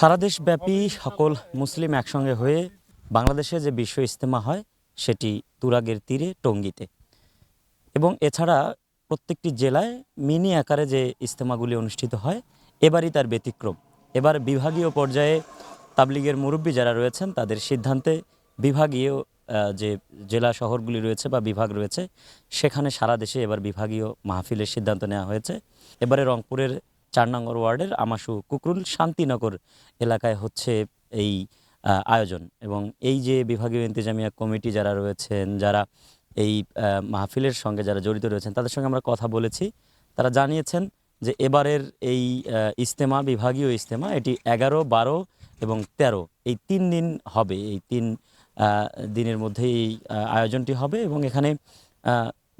সারা দেশব্যাপী সকল মুসলিম একসঙ্গে হয়ে বাংলাদেশে যে বিশ্ব ইজতেমা হয়, সেটি তুরাগের তীরে, টঙ্গিতে। এবং এছাড়া প্রত্যেকটি জেলায় মিনি আকারে যে ইজতেমাগুলি অনুষ্ঠিত হয়, এবারই তার ব্যতিক্রম। এবার বিভাগীয় পর্যায়ে তাবলিগের মুরব্বী যারা রয়েছেন, তাদের সিদ্ধান্তে বিভাগীয় যে জেলা শহরগুলি রয়েছে বা বিভাগ রয়েছে, সেখানে সারা দেশে এবার বিভাগীয় মাহফিলের সিদ্ধান্ত নেওয়া হয়েছে। এবারে রংপুরের চার নম্বর ওয়ার্ডের আমাশু কুকরুল শান্তিনগর এলাকায় হচ্ছে এই আয়োজন। এবং এই যে বিভাগীয় ইন্তেজামিয়া কমিটি যারা রয়েছেন যারা এই মাহফিলের সঙ্গে যারা জড়িত রয়েছেন তাদের সঙ্গে আমরা কথা বলেছি। তারা জানিয়েছেন যে এবারের এই আহ, ইজতেমা বিভাগীয় ইজতেমা এটি এগারো বারো এবং তেরো। এই তিন দিন হবে এই তিন দিনের মধ্যে এই আয়োজনটি হবে এবং এখানে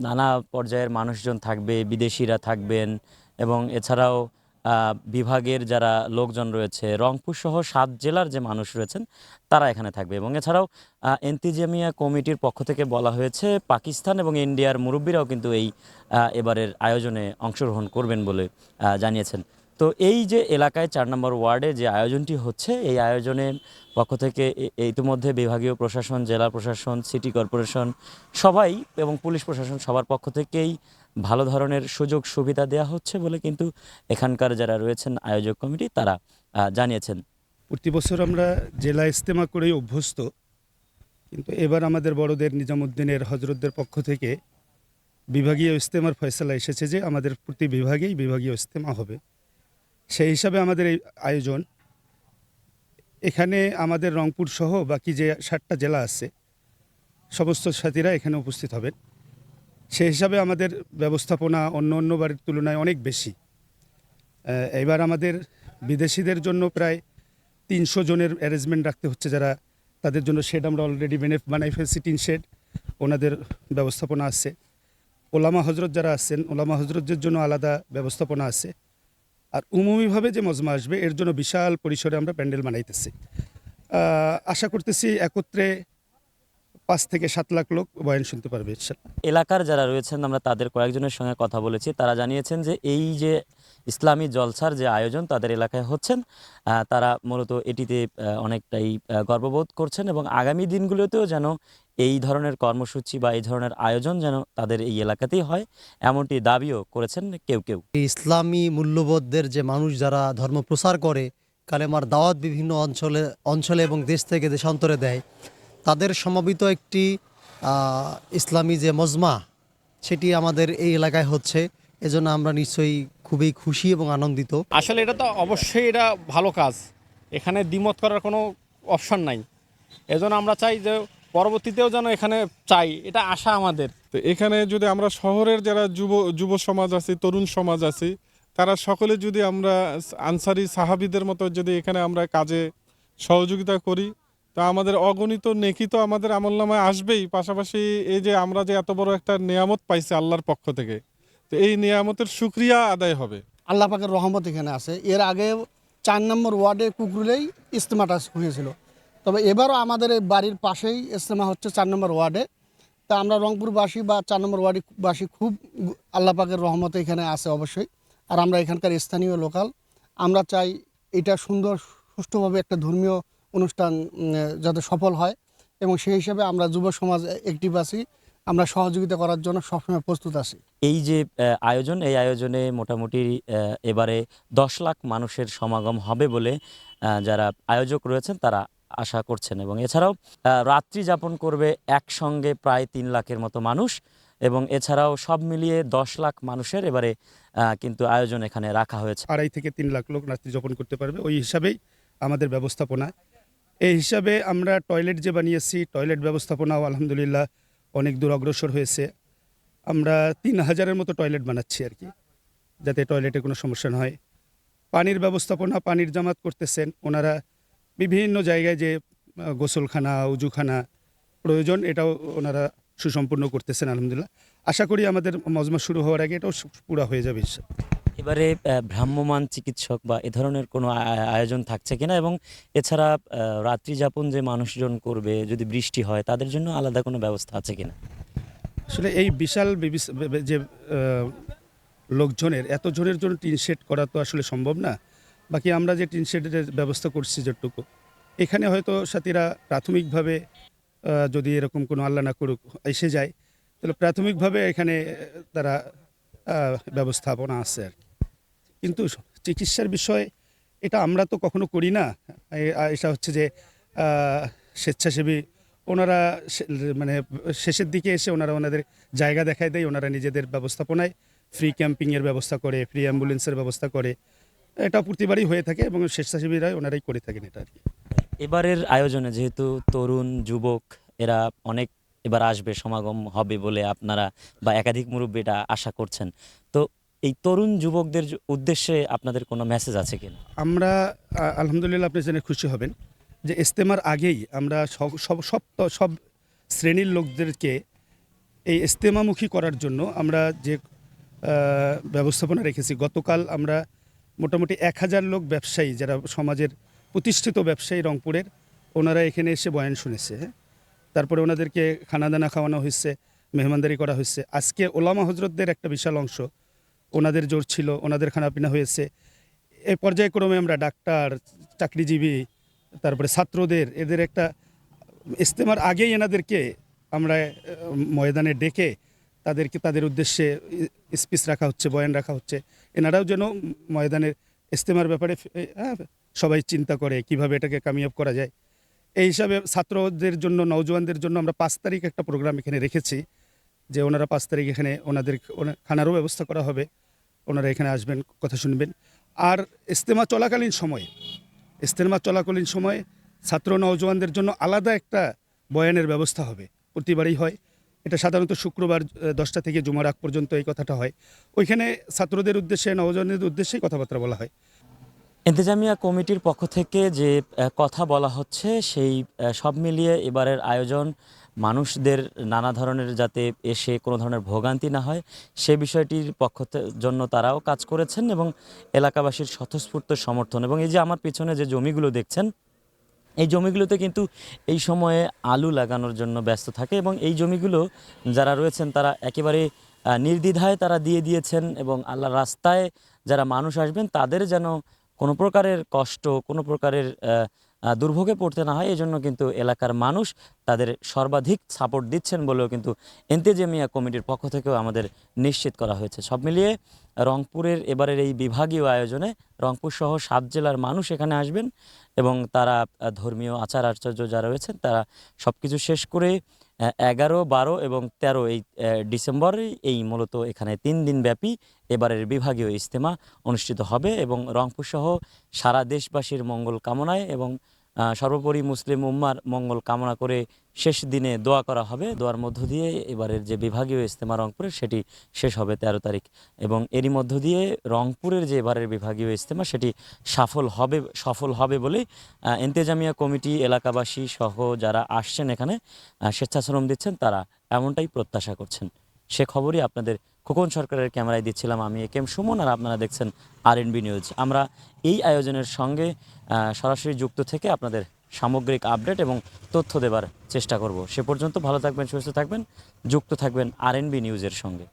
নানা পর্যায়ের মানুষজন থাকবে বিদেশিরা থাকবেন এবং এছাড়াও বিভাগের যারা লোকজন রয়েছে, রংপুর সহ সাত জেলার যে মানুষ রয়েছেন, তারা এখানে থাকবে। এবং এছাড়াও এন্তিজামিয়া কমিটির পক্ষ থেকে বলা হয়েছে, পাকিস্তান এবং ইন্ডিয়ার মুরব্বীরাও কিন্তু এই এবারের আয়োজনে অংশগ্রহণ করবেন বলে জানিয়েছেন। তো এই যে এলাকায় চার নম্বর ওয়ার্ডে যে আয়োজনটি হচ্ছে, এই আয়োজনের পক্ষ থেকে ইতিমধ্যে বিভাগীয় প্রশাসন, জেলা প্রশাসন, সিটি কর্পোরেশন সবাই এবং পুলিশ প্রশাসন সবার পক্ষ থেকেই ভালো ধরনের সুযোগ সুবিধা দেওয়া হচ্ছে বলে কিন্তু এখানকার যারা রয়েছেন আয়োজক কমিটি, তারা জানিয়েছেন। প্রতি বছর আমরা জেলা ইস্তেমা করেই অভ্যস্ত, কিন্তু এবার আমাদের বড়দের নিজামুদ্দিনের হজরতদের পক্ষ থেকে বিভাগীয় ইস্তেমার ফয়সলা এসেছে যে আমাদের প্রতি বিভাগেই বিভাগীয় ইস্তেমা হবে। সেই হিসাবে আমাদের এই আয়োজন, এখানে আমাদের রংপুর সহ বাকি যে ষাটটা জেলা আছে, সমস্ত সাথীরা এখানে উপস্থিত হবেন। সেই হিসাবে আমাদের ব্যবস্থাপনা অন্য অন্য বাড়ির তুলনায় অনেক বেশি। এবার আমাদের বিদেশিদের জন্য প্রায় তিনশো জনের অ্যারেঞ্জমেন্ট রাখতে হচ্ছে যারা তাদের জন্য শেড আমরা অলরেডি বেনে বানাই ফেলছি টিন শেড ওনাদের ব্যবস্থাপনা আছে। ওলামা হজরত যারা আছেন, ওলামা হজরতদের জন্য আলাদা ব্যবস্থাপনা আছে। আর উমুমিভাবে যে মজমা আসবে, এর জন্য বিশাল পরিসরে আমরা প্যান্ডেল বানাইতেছি। আশা করতেছি একত্রে পাঁচ থেকে সাত লাখ লোক বয়ান শুনতে পারবে এলাকার যারা রয়েছেন আমরা তাদের কয়েকজনের সঙ্গে কথা বলেছি। তারা জানিয়েছেন যে এই যে ইসলামী জলসার যে আয়োজন তাদের এলাকায় হচ্ছেন তারা মূলত এটিতে অনেকটাই গর্ববোধ করছেন এবং আগামী দিনগুলোতেও যেন এই ধরনের কর্মসূচি বা এই ধরনের আয়োজন যেন তাদের এই এলাকাতেই হয় এমনটি দাবিও করেছেন কেউ কেউ। ইসলামী মূল্যবোধদের যে মানুষ যারা ধর্ম প্রচার করে কালেমার দাওয়াত বিভিন্ন অঞ্চলে অঞ্চলে এবং দেশ থেকে দেশান্তরে দেয় তাদের সমবেত একটি ইসলামী যে মজমা সেটি আমাদের এই এলাকায় হচ্ছে। এজন্য আমরা নিশ্চয়ই খুবই খুশি এবং আনন্দিত। আসলে এটা তো অবশ্যই এটা ভালো কাজ। এখানে দ্বিমত করার কোনো অপশন নাই। এজন্য আমরা চাই যে পরবর্তীতেও যেন এখানে চাই। এটা আশা আমাদের। তো এখানে যদি আমরা শহরের যারা যুব যুব সমাজ আছে তরুণ সমাজ আছে তারা সকলে যদি আমরা আনসারি সাহাবিদের মতো যদি এখানে আমরা কাজে সহযোগিতা করি তা আমাদের অগণিত নেকি তো আমাদের আমলনামায় আসবেই। পাশাপাশি এই যে আমরা যে এত বড় একটা নিয়ামত পাইছি আল্লাহর পক্ষ থেকে, তো এই নিয়ামতের সুক্রিয়া আদায় হবে। আল্লাহ পাকের রহমত এখানে আছে। এর আগে চার নম্বর ওয়ার্ডে কুকরুলেই ইজতেমাটা হয়েছিল। তবে এবারও আমাদের এই বাড়ির পাশেই ইজতেমা হচ্ছে চার নম্বর ওয়ার্ডে। তা আমরা রংপুরবাসী বা চার নম্বর ওয়ার্ডবাসী খুব আল্লাহ পাকের রহমতে এখানে আছে অবশ্যই। আর আমরা এখানকার স্থানীয় লোকাল। আমরা চাই এটা সুন্দর, সুষ্ঠুভাবে একটা ধর্মীয় অনুষ্ঠান যাতে সফল হয় এবং সেই হিসাবে আমরা যুব সমাজ অ্যাক্টিভ আছি। আমরা সহযোগিতা করার জন্য সবসময় প্রস্তুত আছি। এই যে আয়োজন এই আয়োজনে মোটামুটি এবারে দশ লাখ মানুষের সমাগম হবে বলে যারা আয়োজক রয়েছেন তারা আশা করছেন এবং এছাড়াও রাত্রি যাপন করবে একসঙ্গে প্রায় তিন লাখের মতো মানুষ এবং এছাড়াও সব মিলিয়ে দশ লাখ মানুষের এবারে কিন্তু আয়োজন এখানে রাখা হয়েছে। আড়াই থেকে তিন লাখ লোক রাত্রি যাপন করতে পারবে। ওই হিসাবেই আমাদের ব্যবস্থাপনা। এই হিসাবে আমরা টয়লেট যে বানিয়েছি, টয়লেট ব্যবস্থাপনাও আলহামদুলিল্লাহ অনেক দূর অগ্রসর হয়েছে। আমরা তিন হাজারের মতো টয়লেট বানাচ্ছি আর কি, যাতে টয়লেটে কোনো সমস্যা না হয়। পানির ব্যবস্থাপনা, পানির জামাত করতেছেন। ওনারা বিভিন্ন জায়গায় যে গোসলখানা, উজুখানা প্রয়োজন, এটাও ওনারা সুসম্পূর্ণ করতেছেন আলহামদুলিল্লাহ। আশা করি আমাদের মজমা শুরু হওয়ার আগে এটাও পুরা হয়ে যাবে। এবারে ভ্রাম্যমান চিকিৎসক বা এ ধরনের কোনো আয়োজন থাকছে কিনা এবং এছাড়া আহ, রাত্রি যাপন যে মানুষজন করবে যদি বৃষ্টি হয় তাদের জন্য আলাদা কোনো ব্যবস্থা আছে কিনা আসলে এই বিশাল যে লোকজনের এত জনের জন্য টিন শেড করা তো আসলে সম্ভব না বাকি আমরা যে টিন শেডের ব্যবস্থা করছি যেটুকু এখানে হয়তো সাথীরা প্রাথমিকভাবে যদি এরকম কোনো আল্লাহ না করুক এসে যায় তাহলে প্রাথমিকভাবে এখানে তারা ব্যবস্থাপনা আছে আর কি। কিন্তু চিকিৎসার বিষয়ে এটা আমরা তো কখনো করি না। এটা হচ্ছে যে স্বেচ্ছাসেবী ওনারা মানে শেষের দিকে এসে ওনারা ওনাদের জায়গা দেখায় দেয়, ওনারা নিজেদের ব্যবস্থাপনায় ফ্রি ক্যাম্পিংয়ের ব্যবস্থা করে ফ্রি অ্যাম্বুলেন্সের ব্যবস্থা করে। এটা প্রতিবারই হয়ে থাকে এবং স্বেচ্ছাসেবীরাই ওনারাই করে থাকেন এটা আর কি। এবারের আয়োজনে যেহেতু তরুণ, যুবক, এরা অনেক এবার আসবে, সমাগম হবে বলে আপনারা বা একাধিক মুরব্বী এটা আশা করছেন। এই তরুণ যুবকদের উদ্দেশ্যে আপনাদের কোনো মেসেজ আছে কিনা? আমরা আলহামদুলিল্লাহ আপনি জেনে খুশি হবেন যে ইস্তেমার আগেই আমরা সব সব সব শ্রেণির লোকদেরকে এই ইস্তেমামুখী করার জন্য আমরা যে ব্যবস্থাপনা রেখেছি, গতকাল আমরা মোটামুটি এক হাজার লোক ব্যবসায়ী যারা সমাজের প্রতিষ্ঠিত ব্যবসায়ী রংপুরের, ওনারা এখানে এসে বয়ান শুনেছে। তারপরে ওনাদেরকে খানাদানা খাওয়ানো হয়েছে, মেহমানদারি করা হয়েছে। আজকে ওলামা হজরতদের একটা বিশাল অংশ ওনাদের জোর ছিল, ওনাদের খানাপিনা হয়েছে। এ পর্যায়ক্রমে আমরা ডাক্তার, চাকরিজীবী, তারপরে ছাত্রদের, এদের একটা ইস্তেমার আগেই এনাদেরকে আমরা ময়দানে ডেকে তাদেরকে, তাদের উদ্দেশ্যে স্পিচ রাখা হচ্ছে, বয়ান রাখা হচ্ছে। এনারাও যেন ময়দানের ইস্তেমার ব্যাপারে সবাই চিন্তা করে কীভাবে এটাকে কামিয়াব করা যায়। এই হিসাবে ছাত্রদের জন্য, নওজোয়ানদের জন্য আমরা পাঁচ তারিখ একটা প্রোগ্রাম এখানে রেখেছি। যে ওনারা পাঁচ তারিখ এখানে ওনাদের ওনা- খানারও ব্যবস্থা করা হবে। ওনারা এখানে আসবেন, কথা শুনবেন। আর ইস্তেমা চলাকালীন সময়ে ইস্তেমা চলাকালীন সময়ে ছাত্র নওজোয়ানদের জন্য আলাদা একটা বয়ানের ব্যবস্থা হবে। প্রতিবারই হয়। এটা সাধারণত শুক্রবার দশটা থেকে জুমার আগ পর্যন্ত এই কথাটা হয়। ওইখানে ছাত্রদের উদ্দেশ্যে, নওজোয়ানদের উদ্দেশ্যেই কথাবার্তা বলা হয়। ইন্তেজামিয়া কমিটির পক্ষ থেকে যে কথা বলা হচ্ছে, সেই সব মিলিয়ে এবারের আয়োজন মানুষদের নানা ধরনের যাতে এসে কোনো ধরনের ভোগান্তি না হয়, সে বিষয়টির পক্ষ জন্য তারাও কাজ করেছেন এবং এলাকাবাসীর স্বতঃস্ফূর্ত সমর্থন এবং এই যে আমার পিছনে যে জমিগুলো দেখছেন, এই জমিগুলোতে কিন্তু এই সময়ে আলু লাগানোর জন্য ব্যস্ত থাকে এবং এই জমিগুলো যারা রয়েছেন তারা একেবারে নির্দ্বিধায় তারা দিয়ে দিয়েছেন এবং আল্লাহ রাস্তায় যারা মানুষ আসবেন তাদের যেন কোনো প্রকারের কষ্ট, কোনো প্রকারের দুর্ভোগে পড়তে না হয় এই জন্য কিন্তু এলাকার মানুষ তাদের সর্বাধিক সাপোর্ট দিচ্ছেন বলেও কিন্তু এন্তেজেমিয়া কমিটির পক্ষ থেকেও আমাদের নিশ্চিত করা হয়েছে। সব মিলিয়ে রংপুরের এবারের এই বিভাগীয় আয়োজনে রংপুর সহ সাত জেলার মানুষ এখানে আসবেন এবং তারা ধর্মীয় আচার আচার্য যারা রয়েছেন, তারা সব কিছু শেষ করে এগারো বারো এবং তেরো এই আহ, ডিসেম্বরে এই মূলত এখানে তিন দিন ব্যাপী এবারের বিভাগীয় ইজতেমা অনুষ্ঠিত হবে এবং রংপুরসহ সারা দেশবাসীর মঙ্গল কামনায় এবং সর্বোপরি মুসলিম উম্মার মঙ্গল কামনা করে শেষ দিনে দোয়া করা হবে। দোয়ার মধ্য দিয়ে এবারের যে বিভাগীয় ইজতেমা রংপুরের, সেটি শেষ হবে তেরো তারিখ। এবং এরই মধ্য দিয়ে রংপুরের যে এবারের বিভাগীয় ইজতেমা, সেটি সফল হবে সফল হবে বলেই এন্তেজামিয়া কমিটি, এলাকাবাসী সহ যারা আসছেন এখানে স্বেচ্ছাশ্রম দিচ্ছেন, তারা এমনটাই প্রত্যাশা করছেন। সে খবরই আপনাদের খোকন সরকারের ক্যামেরায় দিচ্ছিলাম আমি, এ সুমন, আর আপনারা দেখছেন আর নিউজ আমরা এই আয়োজনের সঙ্গে সরাসরি যুক্ত থেকে আপনাদের সামগ্রিক আপডেট এবং তথ্য দেবার চেষ্টা করব। সে পর্যন্ত ভালো থাকবেন, সুস্থ থাকবেন, যুক্ত থাকবেন আর নিউজের সঙ্গে।